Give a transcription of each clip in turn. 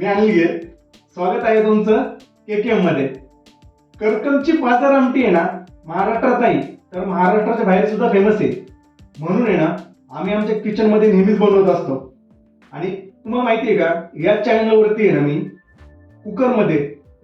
मी अनिल गिर स्वागत आहे तुमचं के के मध्ये. करकमची बाजार आमटी आहे ना महाराष्ट्रात नाही तर महाराष्ट्राच्या बाहेर सुद्धा फेमस आहे. म्हणून आहे ना आम्ही आमच्या किचनमध्ये नेहमीच बनवत असतो. आणि तुम्हाला माहिती आहे का या चॅनलवरती आहे ना मी कुकरमध्ये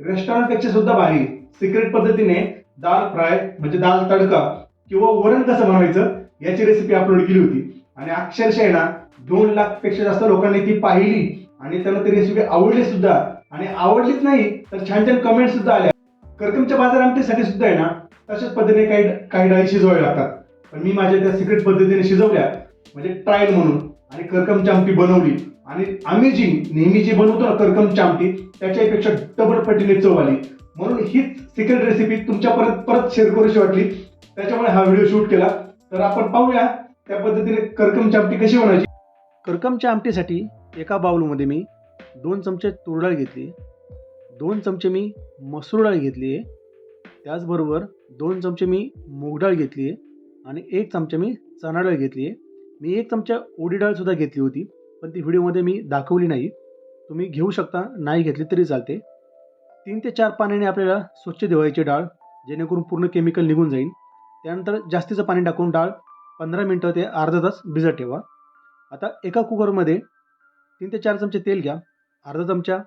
रेस्टॉरंटपेक्षा सुद्धा भारी सिक्रेट पद्धतीने दाल फ्राय म्हणजे दाल तडका किंवा वरण कसं बनवायचं याची रेसिपी अपलोड केली होती. आणि अक्षरशः आहे ना दोन लाखपेक्षा जास्त लोकांनी ती पाहिली. आणि त्यांना ती रेसिपी आवडली सुद्धा. आणि आवडलीच नाही तर छान छान कमेंट सुद्धा आल्या. करकमच्या बाजार आमटीसाठी सुद्धा आहे ना तशाच पद्धतीने काही काही डाळी शिजवाव्या लागतात. पण मी माझ्या त्या सिक्रेट पद्धतीने शिजवल्या म्हणजे ट्रायल म्हणून. आणि करकमची आमटी बनवली. आणि आम्ही जी नेहमी जी बनवतो ना करकमची आमटी त्याच्यापेक्षा डबल पटीने चव आली. म्हणून हीच सिक्रेट रेसिपी तुमच्या परत शेअर करूशी वाटली. त्याच्यामुळे हा व्हिडिओ शूट केला. तर आपण पाहूया त्या पद्धतीने करकमची आमटी कशी बनवायची करकमच्या आमटीसाठी एका बाउलमध्ये मी दोन चमचे तूर डाळ घेतली दोन चमचे मी मसूर डाळ घेतली आहे त्याचबरोबर दोन चमचे मी मूग डाळ घेतली आहे आणि एक चमचा मी चणा डाळ घेतली. आहे मी एक चमचा ओडी डाळसुद्धा घेतली होती पण ती व्हिडिओमध्ये मी दाखवली नाही. तुम्ही घेऊ शकता नाही घेतली तरी चालते. तीन ते चार पाण्याने आपल्याला स्वच्छ धुवायची डाळ जेणेकरून पूर्ण केमिकल निघून जाईल. त्यानंतर जास्तीचं पाणी टाकून डाळ पंधरा मिनटं ते अर्धा तास भिजत ठेवा. आता एका कुकरमध्ये तीन ते चार चमचे तेल घ्या. अर्धा चमचा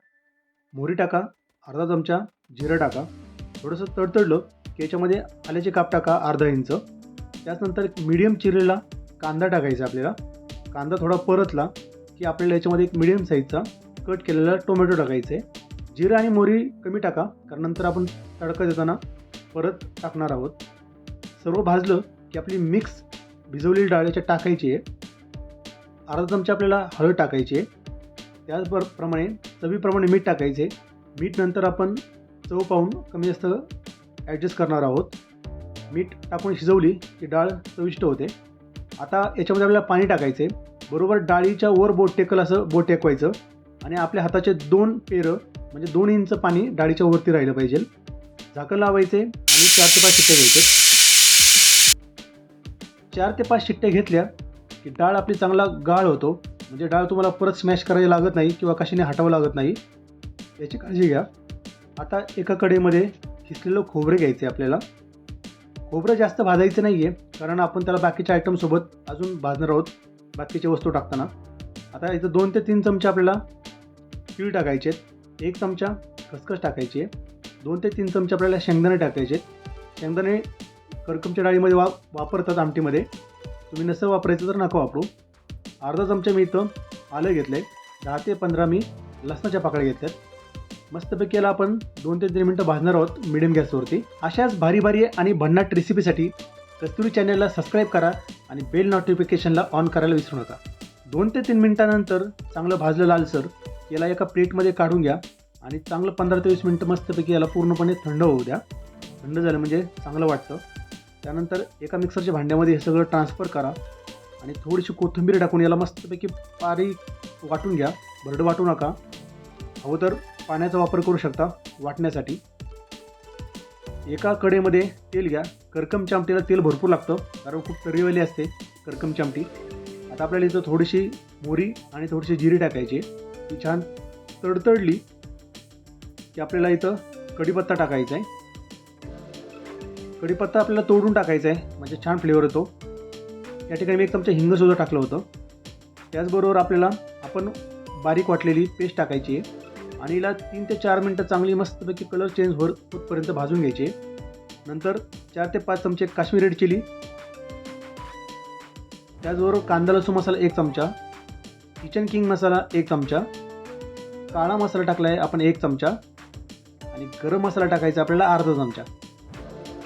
मोहरी टाका. अर्धा चमचा जिरं टाका. थोडंसं तडतडलं की याच्यामध्ये आल्याचे काप टाका अर्धा इंच. त्याचनंतर एक मिडियम चिरलेला कांदा टाकायचा आपल्याला. कांदा थोडा परतला की आपल्याला याच्यामध्ये एक मिडियम साईजचा कट केलेला टोमॅटो टाकायचा. आहे जिरं आणि मोहरी कमी टाका कारण नंतर आपण तडका देताना परत टाकणार आहोत. सर्व भाजलं की आपली मिक्स भिजवलेली डाळ्याच्या टाकायची आहे. अर्धा चमचा आपल्याला हळद टाकायची आहे. त्याचप्रमाणे चवीप्रमाणे मीठ टाकायचे. मीठ नंतर आपण चव पाहून कमी जास्त ॲडजस्ट करणार आहोत. मीठ टाकून शिजवली की डाळ चविष्ट होते. आता याच्यामध्ये आपल्याला पाणी टाकायचे. बरोबर डाळीच्या वर बोट टेकल असं बोट टेकवायचं. आणि आपल्या हाताचे दोन पेरं म्हणजे दोन इंच पाणी डाळीच्या वरती राहिलं पाहिजे. झाकण लावायचे आणि चार ते पाच शिट्ट्या घ्यायचे. चार ते पाच शिट्ट्या घेतल्या की डाळ आपली चांगला गाळ होतो. म्हणजे डाळ तुम्हाला परत स्मॅश करायला लागत नाही किंवा कशाने हटावं लागत नाही याची काळजी घ्या. आता एका कडेमध्ये किसलेलं खोबरे घ्यायचे आपल्याला. खोबरं जास्त भाजायचं नाही आहे कारण आपण त्याला बाकीच्या आयटमसोबत अजून भाजणार आहोत बाकीच्या वस्तू टाकताना. आता इथं दोन ते तीन चमचे आपल्याला तीळ टाकायचे आहेत. एक चमचा खसखस टाकायची आहे. दोन ते तीन चमचे आपल्याला शेंगदाणे टाकायचे आहेत. शेंगदाणे करकमच्या डाळीमध्ये वा वापरतात आमटीमध्ये. तुम्ही नसं वापरायचं तर नका वापरू. अर्धा चमचा मी इथं आलं घेतलं आहे दहा ते पंधरा मी लसणाच्या पाकळ्या घेतल्यात. मस्तपैकी याला आपण दोन ते तीन मिनटं भाजणार आहोत मिडियम गॅसवरती अशाच भारी भारी आणि भन्नाट रेसिपीसाठी कस्तुरी चॅनलला सबस्क्राईब करा आणि बेल नोटिफिकेशनला ऑन करायला विसरू नका. दोन ते तीन मिनटानंतर चांगलं भाजलं लालसर याला एका प्लेटमध्ये काढून घ्या आणि चांगलं पंधरा ते वीस मिनटं मस्तपैकी याला पूर्णपणे थंड होऊ द्या. थंड झालं म्हणजे चांगलं वाटतं. त्यानंतर एका मिक्सरच्या भांड्यामध्ये हे सगळं ट्रान्सफर करा. आणि थोडीशी कोथिंबीर टाकून याला मस्तपैकी बारीक वाटून घ्या. भरड वाटू नका. हवं तर पाण्याचा वापर करू शकता वाटण्यासाठी. एका कडेमध्ये तेल घ्या. करकमच्या आमटीला तेल भरपूर लागतं. कारण खूप तरीवाली असते करकम आमटी आता आपल्याला इथं थोडीशी मोरी आणि थोडीशी जिरी टाकायची ती छान तडतडली की आपल्याला इथं कढीपत्ता टाकायचा आहे. कढीपत्ता आपल्याला तोडून टाकायचा आहे. म्हणजे छान फ्लेवर येतो. या ठिकाणी मी एक चमचा हिंगसुद्धा टाकलं होतं. त्याचबरोबर आपल्याला आपण बारीक वाटलेली पेस्ट टाकायची आहे. आणि हिला तीन ते चार मिनटं चांगली मस्तपैकी कलर चेंज होत होतपर्यंत भाजून घ्यायचे नंतर चार ते पाच चमचे काश्मीर रेड चिली. त्याचबरोबर कांदा लसूण मसाला एक चमचा. किचन किंग मसाला एक चमचा. काळा मसाला टाकला आहे आपण एक चमचा. आणि गरम मसाला टाकायचा आपल्याला अर्धा चमचा.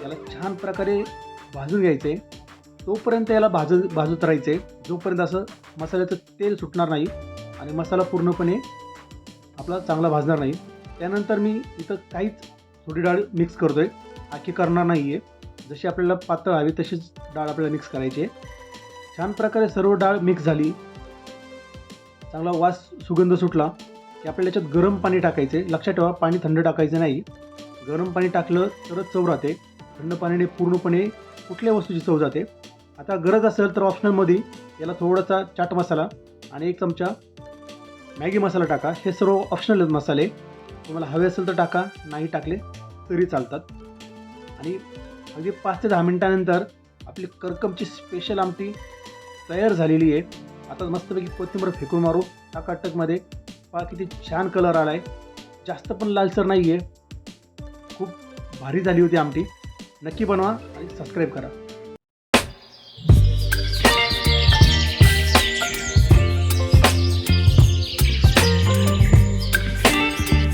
याला छान प्रकारे भाजून घ्यायचं. आहे तोपर्यंत याला भाज भाजत राहायचं. आहे जोपर्यंत असं मसाल्याचं तेल सुटणार नाही आणि मसाला पूर्णपणे आपला चांगला भाजणार नाही त्यानंतर मी इथं काहीच थोडी डाळ मिक्स करतो आहे आखी करणार नाही आहे जशी आपल्याला पातळ हवी तशीच डाळ आपल्याला मिक्स करायची आहे. छान प्रकारे सर्व डाळ मिक्स झाली. चांगला वास सुगंध सुटला की आपल्याला याच्यात गरम पाणी टाकायचे लक्षात ठेवा पाणी थंड टाकायचं नाही. गरम पाणी टाकलं तरच चव राहते. थंड पाण्याने पूर्णपणे कुठल्या वस्तूची चव जाते? आता गरज असेल तर ऑप्शनलमध्ये याला थोडासा चाट मसाला आणि एक चमचा मॅगी मसाला टाका. हे सर्व ऑप्शनल आहेत मसाले. तुम्हाला हवे असेल तर टाका नाही टाकले तरी चालतात. आणि अगदी पाच ते दहा मिनटानंतर आपली करकमची स्पेशल आमटी तयार झालेली आहे. आता मस्तपैकी कोथिंबीर फेकून मारू. टाकाटकमध्ये पहा किती छान कलर आला आहे जास्त पण लालसर नाही आहे खूप भारी झाली होती आमटी. नक्की बनवा आणि सबस्क्राईब करा.